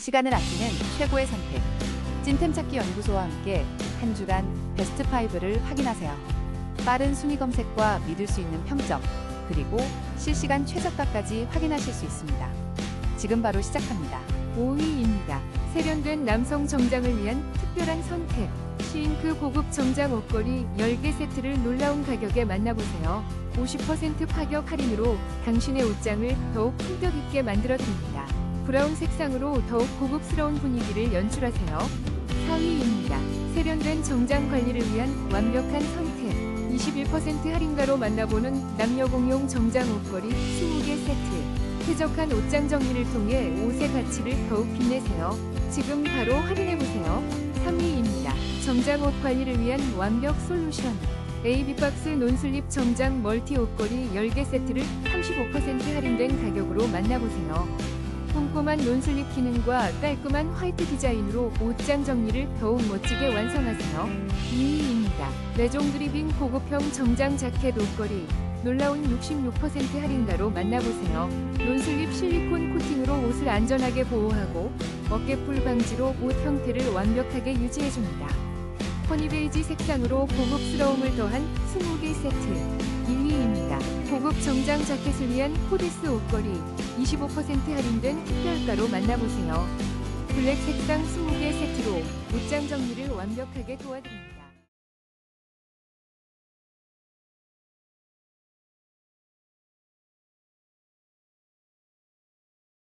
시간을 아끼는 최고의 선택. 찐템 찾기 연구소와 함께 한 주간 베스트 5를 확인하세요. 빠른 순위 검색과 믿을 수 있는 평점, 그리고 실시간 최저가까지 확인하실 수 있습니다. 지금 바로 시작합니다. 5위입니다. 세련된 남성 정장을 위한 특별한 선택. 시잉크 고급 정장 옷걸이 10개 세트를 놀라운 가격에 만나보세요. 50% 파격 할인으로 당신의 옷장을 더욱 품격 있게 만들어 드립니다. 브라운 색상으로 더욱 고급스러운 분위기를 연출하세요. 4위입니다. 세련된 정장 관리를 위한 완벽한 선택. 21% 할인가로 만나보는 남녀 공용 정장 옷걸이 20개 세트. 쾌적한 옷장 정리를 통해 옷의 가치를 더욱 빛내세요. 지금 바로 할인해보세요. 3위입니다. 정장 옷 관리를 위한 완벽 솔루션. AB박스 논슬립 정장 멀티 옷걸이 10개 세트를 35% 할인된 가격으로 만나보세요. 꼼꼼한 논슬립 기능과 깔끔한 화이트 디자인으로 옷장 정리를 더욱 멋지게 완성하세요. 2위입니다. 레종 드리빙 고급형 정장 자켓 옷걸이 놀라운 66% 할인가로 만나보세요. 논슬립 실리콘 코팅으로 옷을 안전하게 보호하고 어깨풀 방지로 옷 형태를 완벽하게 유지해줍니다. 허니베이지 색상으로 고급스러움을 더한 20개 세트 1위입니다. 고급 정장 자켓을 위한 코데스 옷걸이 25% 할인된 특별가로 만나보세요. 블랙 색상 20개 세트로 옷장 정리를 완벽하게 도와드립니다.